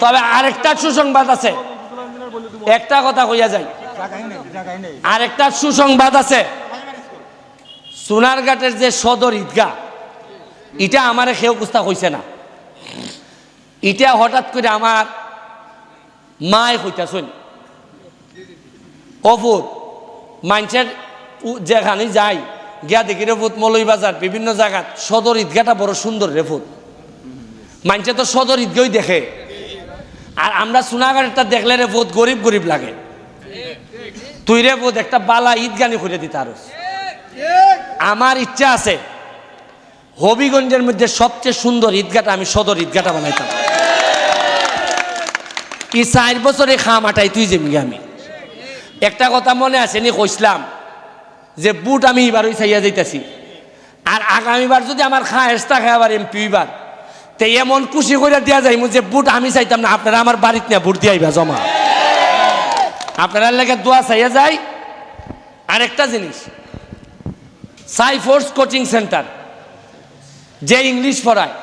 তবে আরেকটা সুসংবাদ আছে। একটা কথা কইয়া যায় আরেকটা সুসংবাদ আছে। সোনারঘাটের যে সদর ঈদগাহ, এটা আমারে কেউ কুস্তা কইছে না। এটা হঠাৎ করে আমার মায় কইতাছুন অফুত মানুষের উ- যেখানে যাই, গিয়া দেখি রেফুত মলই বাজার, বিভিন্ন জায়গাত সদর ঈদগাহটা বড় সুন্দর রেফুত মানুষে তো সদর ঈদগাহই দেখে। আর আমরা সোনাগাড়িটা দেখলে রে বহুত গরিব গরিব লাগে। তুই রে বহুত একটা বালা ঈদগানি করে দিতে আরও আমার ইচ্ছা আছে, হবিগঞ্জের মধ্যে সবচেয়ে সুন্দর ঈদগাটা আমি সদর ঈদগাটা বানাইতাম। এই চার বছরে খাম আটাই, তুই যেমি আমি। একটা কথা মনে আছে নি কইসলাম যে বুট আমি এবার ওই চাইয়া যাইতাছি। আর আগামীবার যদি আমার খা এসটা খায় আবার এমপি এবার তে এমন খুশি করে দেওয়া যায় যে বুট আমি চাইতাম না, আপনারা আমার বাড়িতে নিয়ে বুট দিয়াইবা জমা। আপনারা লেগে দোয়া চাইয়া যায় আরেকটা জিনিস সাই ফোর্স কোচিং সেন্টার, যে ইংলিশ পড়ায়,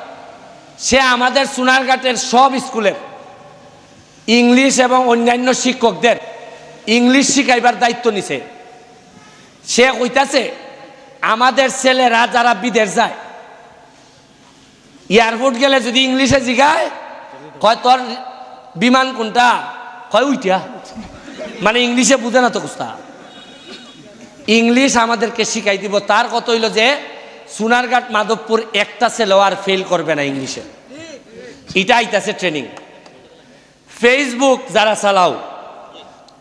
সে আমাদের সোনারঘাটের সব স্কুলের ইংলিশ এবং অন্যান্য শিক্ষকদের ইংলিশ শিখাইবার দায়িত্ব নিছে। সে কইতাছে, আমাদের ছেলেরা যারা বিদেশ যায় এয়ারপোর্ট গেলে যদি ইংলিশে জিগায়, কয় তোর বিমান কোনটা? কয় উইটা মানে ইংলিশে বুঝে না তো কুস্তা। ইংলিশ আমাদেরকে শিখাই দিব। তার কত হইল যে, সোনারঘাট মাধবপুর একটা ছেলেও আর ফেল করবে না ইংলিশে। এটা আইতাছে ট্রেনিং ফেসবুক যারা চালাও,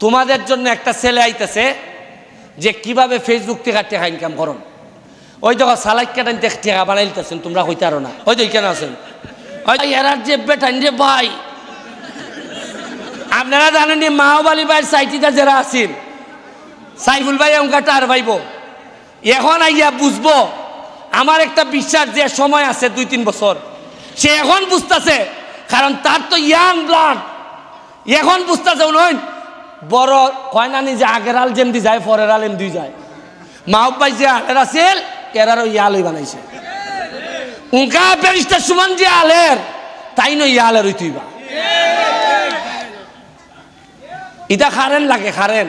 তোমাদের জন্য একটা ছেলে আইতেছে যে কীভাবে ফেসবুক থেকে টাকা ইনকাম করুন ওই দেখো সালাক কেটান টাকা বানাইতেছেন তোমরা হইতে আরও না। ওই তো কেন আছেন। ওই এরার যে বেটান যে ভাই। আপনারা জানেন মাওবালি ভাইয়ের সাইটিটা যারা আছেন সাইফুল ভাই অঙ্কা টার ভাইব। এখন আইয়া বুঝব আমার একটা বিশ্বাস যে সময় আছে দুই তিন বছর। সে এখন বুঝতেছে কারণ তার তো ইয়াং ব্লাড। এখন বুঝতেছে নয় বড় কয় না নি যে আগের আল যেমনি যায় পরের আল এমদি যায়। মাহব ভাই যে আগের আছিল এরারও ইয়ালই বানাইছে। উনকা ব্যারিস্টার সুমান যে আলের, তাই নয় ইয়ালের তুইবা ইটা খারেন লাগে, খারেন।